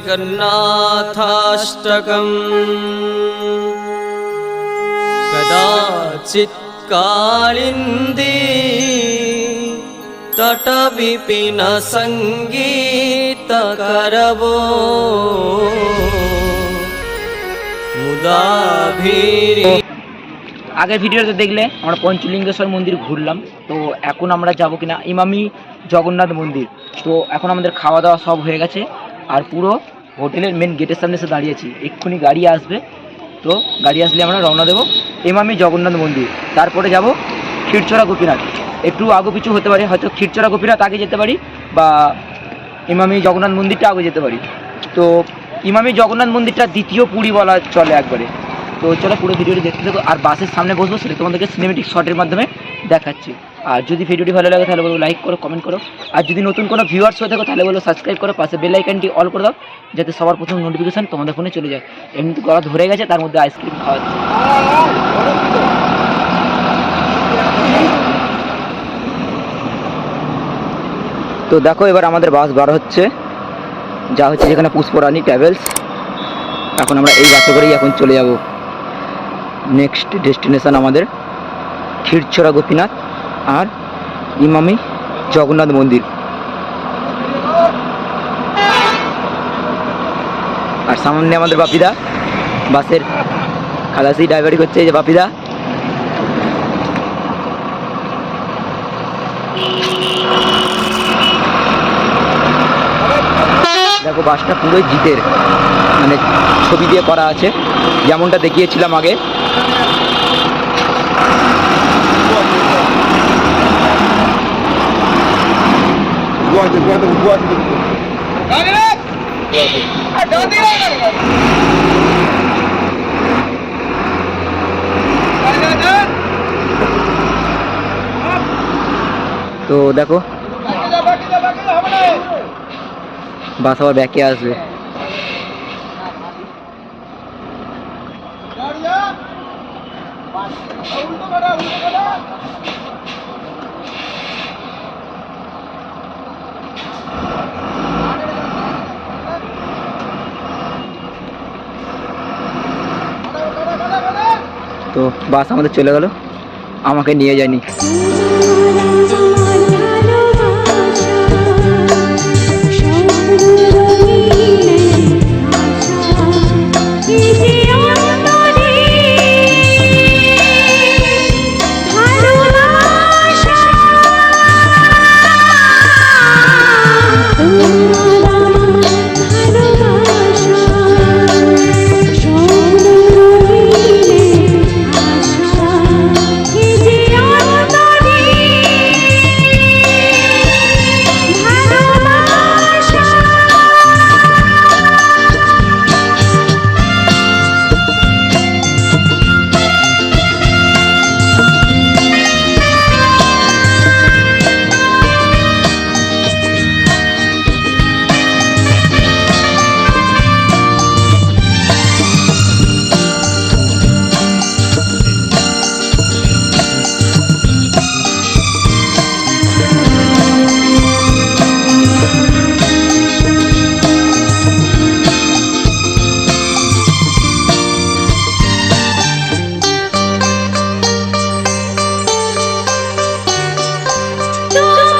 श्रीजगन्नाथाष्टकम् कदाचित् कालिन्दी तटविपिनसङ्गीतकरवो मुदाभिरी আগের ভিডিওতে দেখলে আমরা পঞ্চলিঙ্গেশ্বর মন্দির ঘুরলাম তো এখন আমরা যাব কিনা ইমামি জগন্নাথ মন্দির তো এখন আমাদের খাওয়া দাওয়া সব হয়ে গেছে আর পুরো হোটেলের মেন গেটের সামনে এসে দাঁড়িয়েছি এক্ষুনি গাড়ি আসবে, তো গাড়ি আসলে আমরা রওনা দেবো ইমামি জগন্নাথ মন্দির। তারপরে যাব ক্ষীরচড়া গোপীনাথ। একটু আগু পিছু হতে পারে, হয়তো ক্ষীরচড়া গোপীনাথ আগে যেতে পারি বা ইমামি জগন্নাথ মন্দিরটা আগে যেতে পারি। তো ইমামি জগন্নাথ মন্দিরটা দ্বিতীয় পুরী বলা চলে একবারে। তো চলো পুরো ভিডিওটি দেখতে থাকো। আর বাসের সামনে বসবো, সেটা তোমাদেরকে সিনেমেটিক শটের মাধ্যমে দেখাচ্ছি। আর যদি ভিডিওটি ভালো লাগে তাহলে বলো লাইক করো কমেন্ট করো। আর যদি নতুন কোনো ভিউয়ার্স হয়ে থাকো তাহলে বলো সাবস্ক্রাইব করো, পাশে বেল আইকনটি অল করে দাও, যাতে সবার প্রথম নোটিফিকেশান তোমাদের ফোনে চলে যায়। এমনি তো গলা ধরে গেছে, তার মধ্যে আইসক্রিম খাওয়াচ্ছে তো দেখো এবার আমাদের বাস বার হচ্ছে। যা হচ্ছে যেখানে পুষ্পরানী ট্রাভেলস এখন আমরা এই বাসে করেই এখন চলে যাব। নেক্সট ডেস্টিনেশন আমাদের ক্ষীরচড়া গোপীনাথ। আর ইমামি জগন্নাথ মন্দির। আর সামনে আমাদের বাপিদা, বাসের খালাসি ড্রাইভারি করছে, এই যে বাপিদা। দেখো, বাসটা পুরোই জিতের মানে ছবি দিয়ে করা আছে। যেমনটা দেখিয়েছিলাম আগে তো দেখো বাস আবার ব্যাকে আসবে। তো বাস আমাদের চলে গেল। আমাকে নিয়ে যায়নি। 笑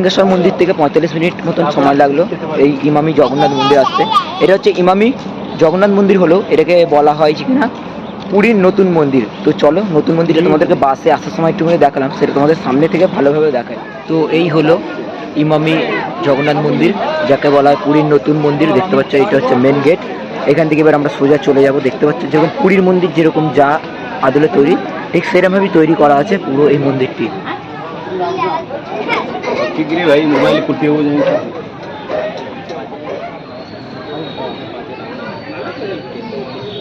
পঞ্চলিঙ্গেশ্বর মন্দির থেকে পঁয়তাল্লিশ মিনিট মতন সময় লাগল এই ইমামি জগন্নাথ মন্দির আসতে। এটা হচ্ছে ইমামি জগন্নাথ মন্দির হলো, এটাকে বলা হয় যে কিনা পুরীর নতুন মন্দির। তো চলো, নতুন মন্দিরে তোমাদেরকে বাসে আসার সময় একটুখানি দেখালাম, সেটা তোমাদের সামনে থেকে ভালোভাবে দেখায় তো এই হলো ইমামি জগন্নাথ মন্দির, যাকে বলা হয় পুরীর নতুন মন্দির, দেখতে পাচ্ছ এটা হচ্ছে মেন গেট এখান থেকে এবার আমরা সোজা চলে যাব, দেখতে পাচ্ছ যেরকম পুরীর মন্দির যেরকম যা আদলে তৈরি, ঠিক সেরকমভাবেই তৈরি করা আছে পুরো এই মন্দিরটি। ঠিক রে ভাই মোবাইল করতে হবে জানিস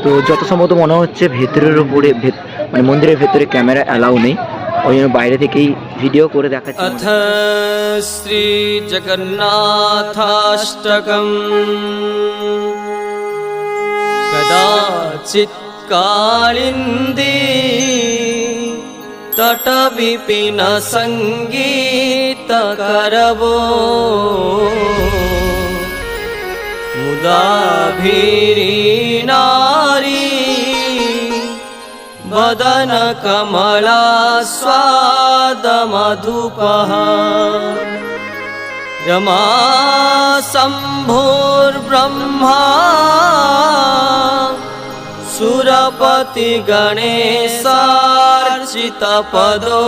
তো যত সম্ভবত মনে হচ্ছে ভেতরের উপরে ভেত- মানে মন্দিরের ভেতরে ক্যামেরা অ্যালাউ নেই ওই জন্য বাইরে থেকেই ভিডিও করে দেখাচ্ছি अथ श्रीजगन्नाथाष्टकम् कदाचित् कालिन्दी तट विपिनसङ्गीत करवो। मुदाभिरी नारी वदन कमला स्वाद मधुपहा रमा शम्भोर्ब्रह्मा सुरपति गणेश। गणेशार्चितपदो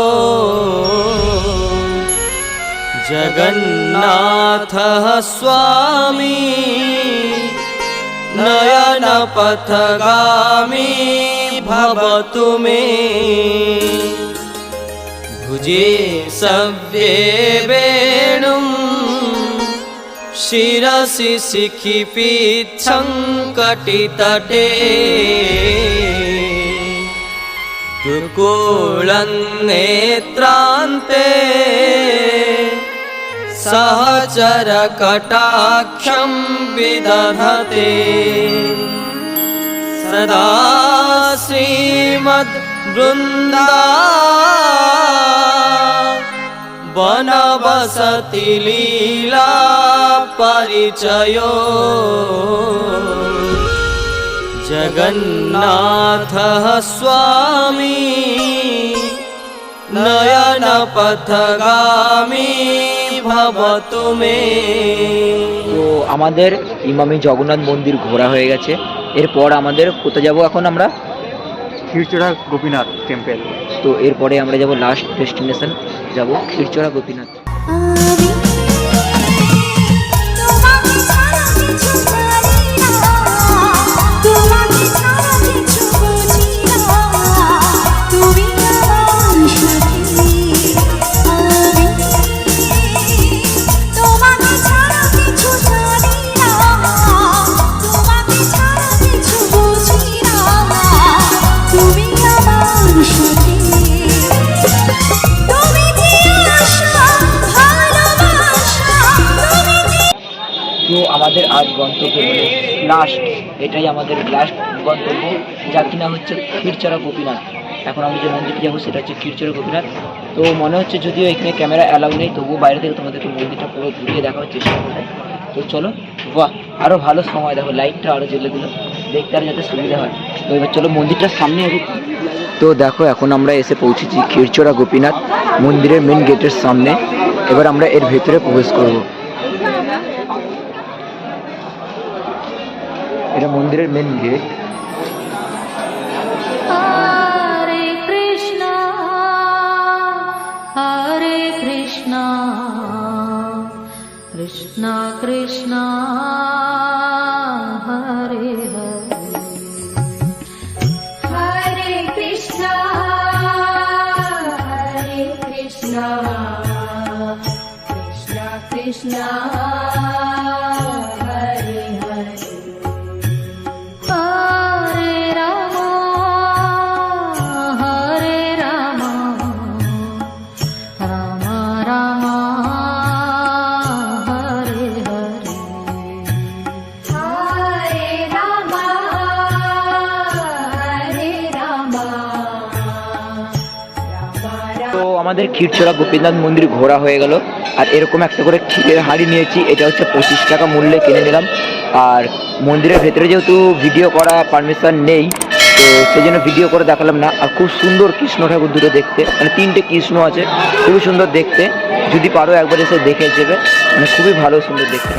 जगन्नाथः स्वामी नयनपथगामी भवतु मे। भुजे सव्ये वेणुं शिरसि शिखिपीच्छं दुर्गोळन्नेत्रान्ते सहचरकटाक्षं विदधते। सदा श्रीमद्वृन्दा वनवसति लीला परिचयो जगन्नाथः स्वामी নয়নপথগামী ভবতু মে তো আমাদের ইমামি জগন্নাথ মন্দির ঘোরা হয়ে গেছে এরপর আমাদের কোথায় যাব এখন আমরা ক্ষীরচোড়া গোপীনাথ টেম্পল তো এরপরে আমরা যাব লাস্ট ডেস্টিনেশন যাব ক্ষীরচড়া গোপীনাথ গন্তব্য লাস্ট এটাই আমাদের লাস্ট গন্তব্য যা কিনা হচ্ছে ক্ষীরচড়া গোপীনাথ। এখন আমরা যে মন্দিরটি যাব, সেটা হচ্ছে ক্ষীরচড়া গোপীনাথ। তো মনে হচ্ছে যদিও এখানে ক্যামেরা অ্যালাউ নেই, তবুও বাইরে থেকে তোমাদেরকে মন্দিরটা পুরো ঘুরিয়ে দেখার চেষ্টা করবে। তো চলো, বাহ আরও ভালো সময়, দেখো লাইটটা আরও জ্বলে দিল। দেখতে আরও যাতে সুবিধা হয়। তো এবার চলো মন্দিরটার সামনে আগে তো দেখো, এখন আমরা এসে পৌঁছেছি ক্ষীরচড়া গোপীনাথ মন্দিরের মেন গেটের সামনে। এবার আমরা এর ভেতরে প্রবেশ করব। এটা মন্দিরের মেন গেট হরে কৃষ্ণ হরে কৃষ্ণ কৃষ্ণ কৃষ্ণ হরে হরে হরে কৃষ্ণ আমাদের ক্ষীরচড়া গোপীনাথ মন্দির ঘোরা হয়ে গেল। আর এরকম একটা করে ক্ষীরের হাঁড়ি নিয়েছি, এটা হচ্ছে পঁচিশ টাকা মূল্যে কিনে নিলাম। আর মন্দিরের ভেতরে যেহেতু ভিডিও করা পারমিশন নেই, তো সেই জন্য ভিডিও করে দেখালাম না। আর খুব সুন্দর কৃষ্ণ ঠাকুর দুটো দেখতে মানে তিনটে কৃষ্ণ আছে, খুবই সুন্দর দেখতে। যদি পারো একবার এসে দেখে যাবে মানে খুবই ভালো সুন্দর দেখতে।